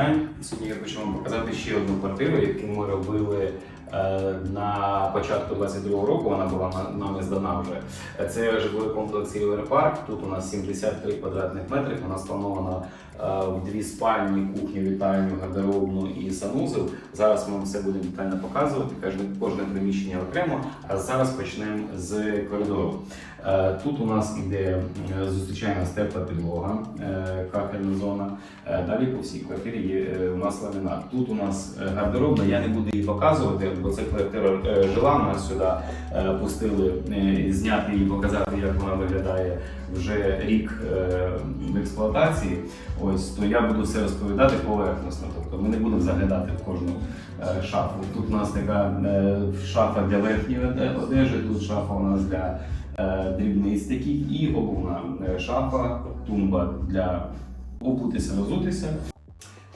Дизайн. Сьогодні я хочу вам показати ще одну квартиру, яку ми робили на початку 22-го року. Вона була на- нами здана вже. Е, Це житловий комплекс Рівер Парк. Тут у нас 73 квадратних метри. Вона спланована е, в дві спальні, кухню, вітальню, гардеробну і санузел. Зараз ми все будемо детально показувати. Кожне, приміщення окремо. А зараз почнемо з коридору. Е, Тут у нас іде е, зустрічає нас тепла підлога, е, кахельна зона. Е, Далі по всій квартирі є е, у нас ламінат. Тут у нас е, гардеробна, я не буду її показувати, бо це квартира е, жила. Нас сюди е, пустили е, зняти її, показати, як вона виглядає вже рік в експлуатації. Ось то я буду все розповідати поверхносно. Тобто ми не будемо заглядати в кожну шафу. Тут у нас така шафа для верхньої одежі, тут шафа у нас для дрібнистиків і обувна шафа, тумба для обутися, розутися.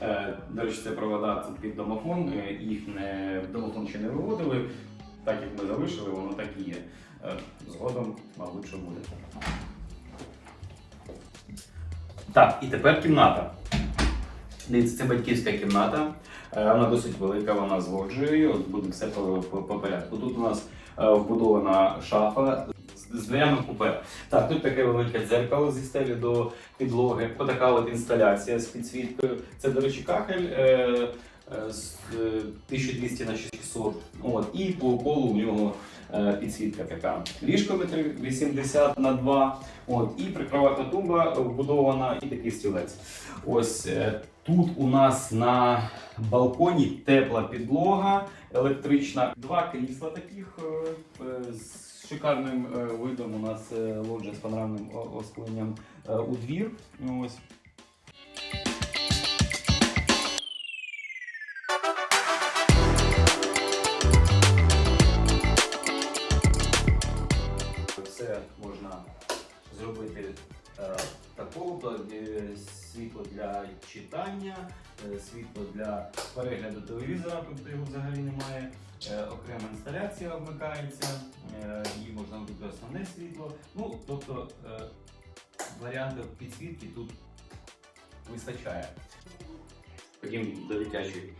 Е, До речі, це провода під домофон. Е, Їх не домофон ще не виводили. Так як ми залишили, воно так і є. Е, Згодом, мабуть, що буде. Так, і тепер кімната. Дивіться, це батьківська кімната. Вона досить велика, вона з лоджією. От буде все по, по, по порядку. Тут у нас вбудована шафа з- з дверями купе. Так, тут таке велике дзеркало зі стелі до підлоги. Отака от інсталяція з підсвіткою. Це, до речі, кахель. Е, е, з е, 1200 на 600. От, і по полу у нього е, підсвітка така. Ліжко метр 80 на 2. От, і прикроватна тумба вбудована, і такий стілець. Ось е, тут у нас на балконі тепла підлога електрична. Два крісла таких е, е, з шикарним е, видом. У нас е, лоджія з панорамним оскленням е, у двір. Ось. Все можна зробити такого е, світло для читання, е, світло для перегляду телевізора, тобто його взагалі немає. Е, окрема інсталяція вмикається, е, і можна вбити основне світло. Ну, тобто е, варіантів підсвітки тут вистачає. Ходім до дитячої.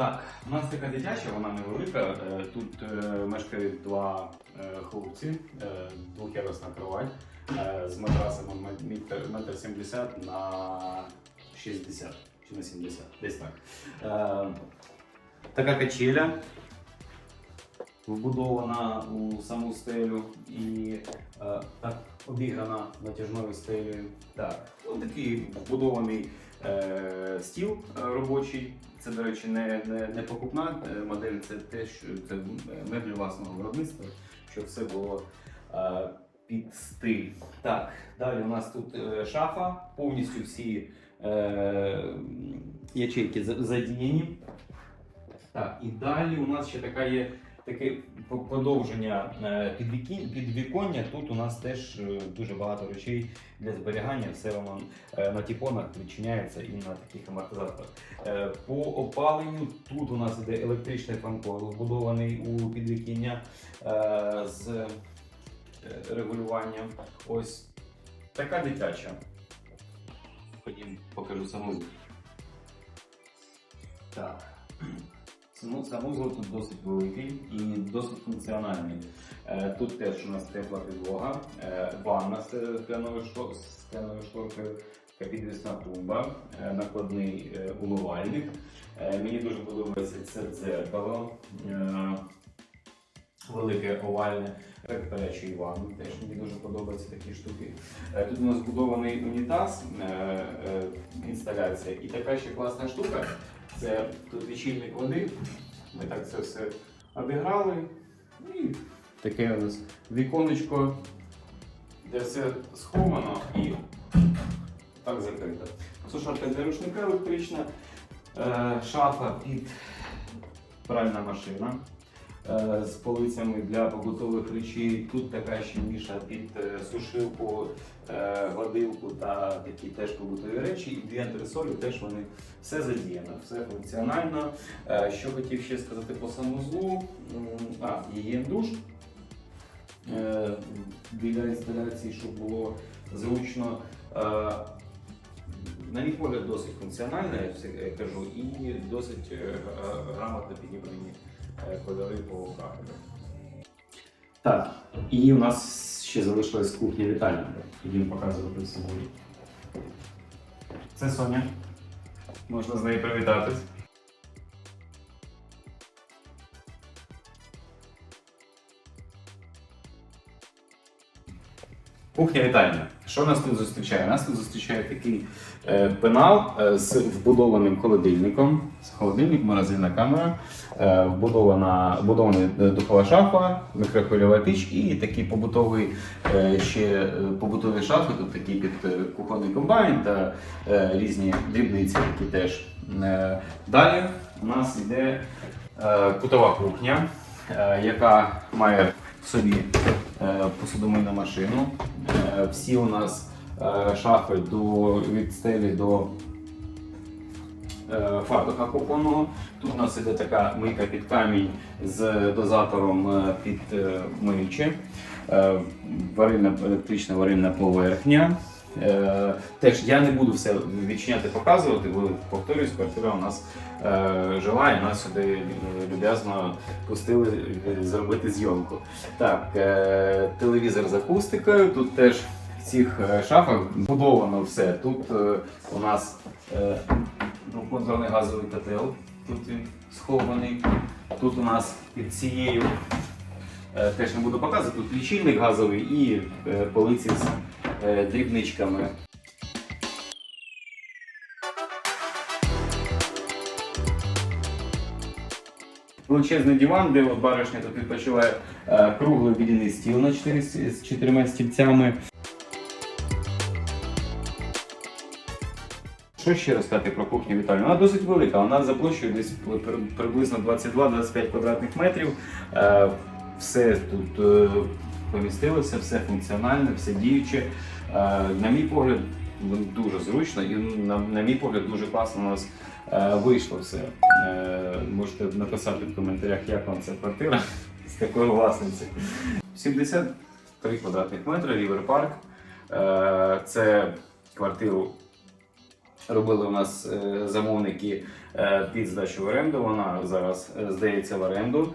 Так, у нас така дитяча, вона невелика. Е, Тут е, мешкають два е, хлопці, двох'ярусна кровать з матрасами метр метр сімдесят на 60 чи на 70, десь так. Така качеля вбудована у саму стелю і так обіграна натяжною стелею. Так, ось такий вбудований стіл робочий. Це, до речі, не, не, не покупна е, модель, це те, що це меблі власного виробництва, щоб все було е, під стиль. Так, далі у нас тут е, шафа, повністю всі е, ячейки задіяні. Так, і далі у нас ще така є таке подовження е, підвіконня. Тут у нас теж е, дуже багато речей для зберігання. Все воно е, на тіпонах відчиняється і на таких амортизаторах. По опаленню тут у нас іде електричний фанкойл, вбудований у підвікіння з регулюванням. Ось така дитяча. Ходім, покажу саму. Так. Саму- Санузел тут досить великий і досить функціональний. Е, Тут теж у нас тепла підлога, е, ванна з скляною шторкою, підвісна тумба, е, накладний умивальник. Мені дуже подобається це дзеркало. Велике овальне гарячий ванн, теж мені дуже подобаються такі штуки. Тут у нас збудований унітаз, інсталяція, і така ще класна штука. Це тут лічильник води. Ми так це все обіграли. І таке у нас віконечко, де все сховано і так закрито. Сушарка для рушника електрична, е, шафа під пральна машина. Е, З полицями для побутових речей. Тут така ще ніша під е, сушилку, е, гладилку та такі теж побутові речі. І дві антресолі теж вони все задіяно, все функціонально. Що хотів ще сказати по санузлу. А, є душ. Біля інсталяції, щоб було зручно. На мій погляд, досить функціональна, я кажу, і досить грамотно підібрані кольори по кафедрі. Так, і у нас ще залишилась кухня вітальня. Ходім показувати собою. Це Соня. Можна з нею привітатись. Кухня вітальня. Що нас тут зустрічає? Нас тут зустрічає такий е, пенал е, з вбудованим холодильником. З холодильник, морозильна камера, е, вбудована, вбудована духова шафа, мікрохвильова піч і такий побутовий е, ще е, побутові шафи, тут такі під е, кухонний комбайн та е, різні дрібниці, які теж. Е, далі у нас йде е, кутова кухня, е, яка має в собі е, посудомийну машину. Е, Всі у нас е, шафи до, від стелі до е, фартуха кухонного. Тут у нас іде така мийка під камінь з дозатором е, під е, Е, варильна, електрична варильна поверхня. Е, Теж я не буду все відчиняти, показувати, бо повторюсь, квартира у нас е, жила і нас сюди е, люб'язно пустили зробити зйомку. Так, телевізор з акустикою. Тут теж в цих шафах будовано все. Тут у нас е, ну, газовий котел, тут він схований. Тут у нас під цією теж не буду показувати, тут лічильник газовий і полиці з дрібничками. Величезний диван, де от баришня тут відпочиває е, круглий обідній стіл на 4, з чотирма стільцями. Що ще розказати про кухню Віталію? Вона досить велика, вона за площею десь приблизно 22-25 квадратних метрів. Е, Все тут е, помістилося, все функціональне, все діюче. Е, На мій погляд, дуже зручно і на, мій погляд дуже класно у нас е, вийшло все. Е, Можете написати в коментарях, як вам ця квартира з такою власницею. 73 квадратних метри, Рівер Парк. Е, Це квартиру робили у нас замовники під здачу в оренду. Вона зараз здається в оренду.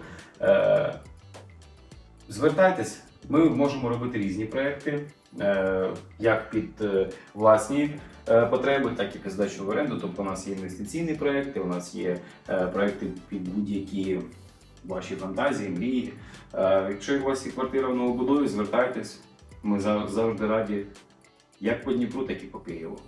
Звертайтесь, ми можемо робити різні проекти, е, як під е, власні е, потреби, так і під здачу в оренду. Тобто у нас є інвестиційні проекти, у нас є проекти під будь-які ваші фантазії, мрії. Якщо у вас є квартира в новобудові, звертайтесь. Ми завжди раді як по Дніпру, так і по Києву.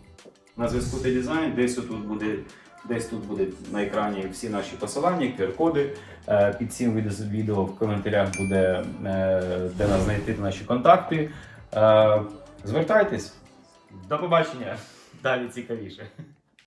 На зв'язку та дизайн, десь тут буде. Десь тут буде на екрані всі наші посилання, QR-коди. Е, Під цим відео- в коментарях буде, е, де нас знайти наші контакти. Е, Звертайтесь. До побачення. Далі цікавіше.